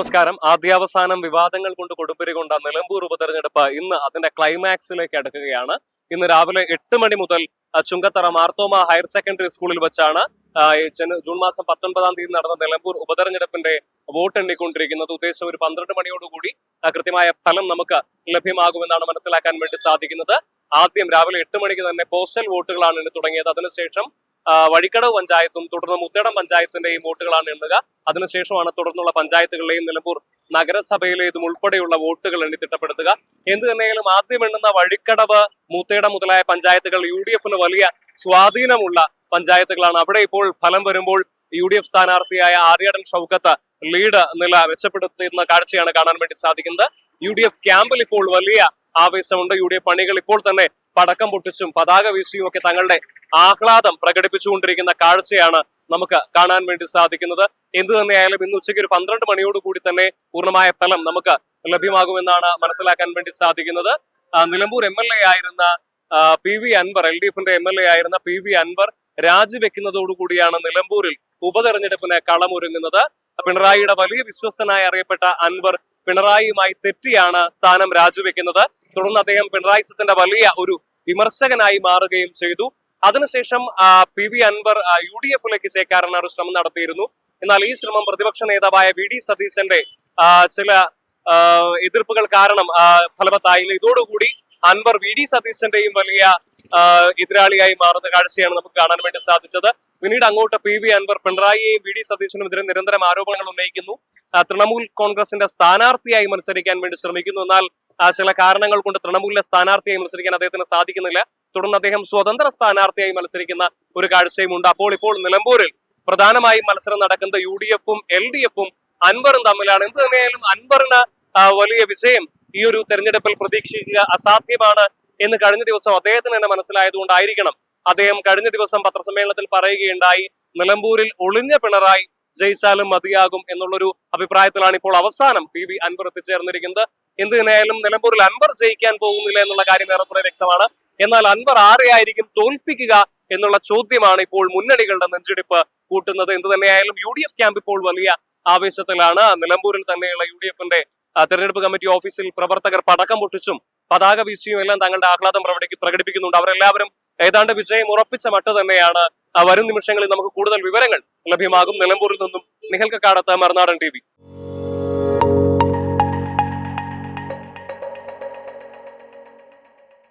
നമസ്കാരം. ആദ്യാവസാനം വിവാദങ്ങൾ കൊണ്ട് കൊടുമ്പിരി കൊണ്ട നിലമ്പൂർ ഉപതെരഞ്ഞെടുപ്പ് ഇന്ന് അതിന്റെ ക്ലൈമാക്സിലേക്ക് അടുക്കുകയാണ്. ഇന്ന് രാവിലെ എട്ട് മണി മുതൽ ചുങ്കത്തറ മാർത്തോമ ഹയർ സെക്കൻഡറി സ്കൂളിൽ വെച്ചാണ് ജൂൺ മാസം പത്തൊൻപതാം തീയതി നടന്ന നിലമ്പൂർ ഉപതെരഞ്ഞെടുപ്പിന്റെ വോട്ട് എണ്ണിക്കൊണ്ടിരിക്കുന്നത്. ഉദ്ദേശം ഒരു പന്ത്രണ്ട് മണിയോടുകൂടി കൃത്യമായ ഫലം നമുക്ക് ലഭ്യമാകുമെന്നാണ് മനസ്സിലാക്കാൻ വേണ്ടി സാധിക്കുന്നത്. ആദ്യം രാവിലെ എട്ട് മണിക്ക് തന്നെ പോസ്റ്റൽ വോട്ടുകളാണ് തുടങ്ങിയത്. അതിനുശേഷം വഴിക്കടവ് പഞ്ചായത്തും തുടർന്ന് മുത്തേടം പഞ്ചായത്തിന്റെയും വോട്ടുകളാണ് എണ്ണുക. അതിനുശേഷമാണ് തുടർന്നുള്ള പഞ്ചായത്തുകളിലെയും നിലമ്പൂർ നഗരസഭയിലേതും ഉൾപ്പെടെയുള്ള വോട്ടുകൾ എണ്ണി തിട്ടപ്പെടുത്തുക. എന്ത് തന്നെയാലും ആദ്യം എണ്ണുന്ന വഴിക്കടവ് മുത്തേടം മുതലായ പഞ്ചായത്തുകൾ യു ഡി എഫിന് വലിയ സ്വാധീനമുള്ള പഞ്ചായത്തുകളാണ്. അവിടെ ഇപ്പോൾ ഫലം വരുമ്പോൾ യു ഡി എഫ് സ്ഥാനാർത്ഥിയായ ആര്യാടൻ ഷൗക്കത്ത് ലീഡ് നില മെച്ചപ്പെടുത്തുന്ന കാഴ്ചയാണ് കാണാൻ വേണ്ടി സാധിക്കുന്നത്. യു ഡി എഫ് ക്യാമ്പിൽ ഇപ്പോൾ വലിയ ആവേശമുണ്ട്. യു ഡി എഫ് അണികൾ ഇപ്പോൾ തന്നെ പടക്കം പൊട്ടിച്ചും പതാക വീശിയും ഒക്കെ തങ്ങളുടെ ആഹ്ലാദം പ്രകടിപ്പിച്ചുകൊണ്ടിരിക്കുന്ന കാഴ്ചയാണ് നമുക്ക് കാണാൻ വേണ്ടി സാധിക്കുന്നത്. എന്തു തന്നെയായാലും ഇന്ന് ഉച്ചയ്ക്ക് ഒരു പന്ത്രണ്ട് മണിയോടുകൂടി തന്നെ പൂർണമായ ഫലം നമുക്ക് ലഭ്യമാകുമെന്നാണ് മനസ്സിലാക്കാൻ വേണ്ടി സാധിക്കുന്നത്. നിലമ്പൂർ എം എൽ എ ആയിരുന്ന P V Anvar L D എഫിന്റെ എം എൽ എ ആയിരുന്ന പി വി അൻവർ രാജിവെക്കുന്നതോടുകൂടിയാണ് നിലമ്പൂരിൽ ഉപതെരഞ്ഞെടുപ്പിന് കളമൊരുങ്ങുന്നത്. പിണറായിയുടെ വലിയ വിശ്വസ്തനായി അറിയപ്പെട്ട അൻവർ പിണറായിയുമായി തെറ്റിയാണ് സ്ഥാനം രാജിവെക്കുന്നത്. തുടർന്ന് അദ്ദേഹം പിണറായി സത്തിന്റെ വലിയ ഒരു വിമർശകനായി മാറുകയും ചെയ്തു. അതിനുശേഷം P V Anvar U D എഫിലേക്ക് ചേക്കാറാണ് ഒരു ശ്രമം നടത്തിയിരുന്നു. എന്നാൽ ഈ ശ്രമം പ്രതിപക്ഷ നേതാവായ വി ഡി സതീശന്റെ ചില എതിർപ്പുകൾ കാരണം ഫലവത്തായില്ല. ഇതോടുകൂടി അൻവർ വി ഡി സതീശന്റെയും വലിയ എതിരാളിയായി മാറുന്ന കാഴ്ചയാണ് നമുക്ക് കാണാൻ വേണ്ടി സാധിച്ചത്. പിന്നീട് അങ്ങോട്ട് പി വി അൻവർ പിണറായിയെയും വി ഡി സതീശനുമെതിരെ നിരന്തരം ആരോപണങ്ങൾ ഉന്നയിക്കുന്നു. തൃണമൂൽ കോൺഗ്രസിന്റെ സ്ഥാനാർത്ഥിയായി മത്സരിക്കാൻ വേണ്ടി ശ്രമിക്കുന്നു. എന്നാൽ ചില കാരണങ്ങൾ കൊണ്ട് തൃണമൂലിലെ സ്ഥാനാർത്ഥിയായി മത്സരിക്കാൻ അദ്ദേഹത്തിന് സാധിക്കുന്നില്ല. തുടർന്ന് അദ്ദേഹം സ്വതന്ത്ര സ്ഥാനാർത്ഥിയായി മത്സരിക്കുന്ന ഒരു കാഴ്ചയും ഉണ്ട്. അപ്പോൾ ഇപ്പോൾ നിലമ്പൂരിൽ പ്രധാനമായും മത്സരം നടക്കുന്നത് യു ഡി എഫും എൽ ഡി എഫും അൻവറും തമ്മിലാണ്. എന്ത് തന്നെയായാലും അൻവറിന് വലിയ വിജയം ഈ ഒരു തെരഞ്ഞെടുപ്പിൽ പ്രതീക്ഷിക്കുക അസാധ്യമാണ് എന്ന് കഴിഞ്ഞ ദിവസം അദ്ദേഹത്തിന് തന്നെ മനസ്സിലായതുകൊണ്ടായിരിക്കണം അദ്ദേഹം കഴിഞ്ഞ ദിവസം പത്രസമ്മേളനത്തിൽ പറയുകയുണ്ടായി നിലമ്പൂരിൽ ഒളിഞ്ഞ പിണറായി ജയിച്ചാലും മതിയാകും എന്നുള്ളൊരു അഭിപ്രായത്തിലാണ് ഇപ്പോൾ അവസാനം പി വി അൻവർ എത്തിച്ചേർന്നിരിക്കുന്നത്. എന്ത് തന്നെയായാലും നിലമ്പൂരിൽ അൻവർ ജയിക്കാൻ പോകുന്നില്ല എന്നുള്ള കാര്യം ഏറെക്കുറെ വ്യക്തമാണ്. എന്നാൽ അൻവർ ആരെയായിരിക്കും തോൽപ്പിക്കുക എന്നുള്ള ചോദ്യമാണ് ഇപ്പോൾ മുന്നണികളുടെ നെഞ്ചെടുപ്പ് കൂട്ടുന്നത്. എന്ത് തന്നെയായാലും യു ഡി എഫ് ക്യാമ്പ് ഇപ്പോൾ വലിയ ആവേശത്തിലാണ്. നിലമ്പൂരിൽ തന്നെയുള്ള യു ഡി എഫിന്റെ തെരഞ്ഞെടുപ്പ് കമ്മിറ്റി ഓഫീസിൽ പ്രവർത്തകർ പടക്കം പൊട്ടിച്ചും പതാക വീശിയും എല്ലാം തങ്ങളുടെ ആഹ്ലാദം പ്രകടി പ്രകടിപ്പിക്കുന്നുണ്ട്. അവരെല്ലാവരും ഏതാണ്ട് വിജയം ഉറപ്പിച്ച മട്ട് തന്നെയാണ്. വരും നിമിഷങ്ങളിൽ നമുക്ക് കൂടുതൽ വിവരങ്ങൾ ലഭ്യമാകും. നിലമ്പൂരിൽ നിന്നും നിഹൽ കക്കാടത്ത് മറുനാടൻ ടി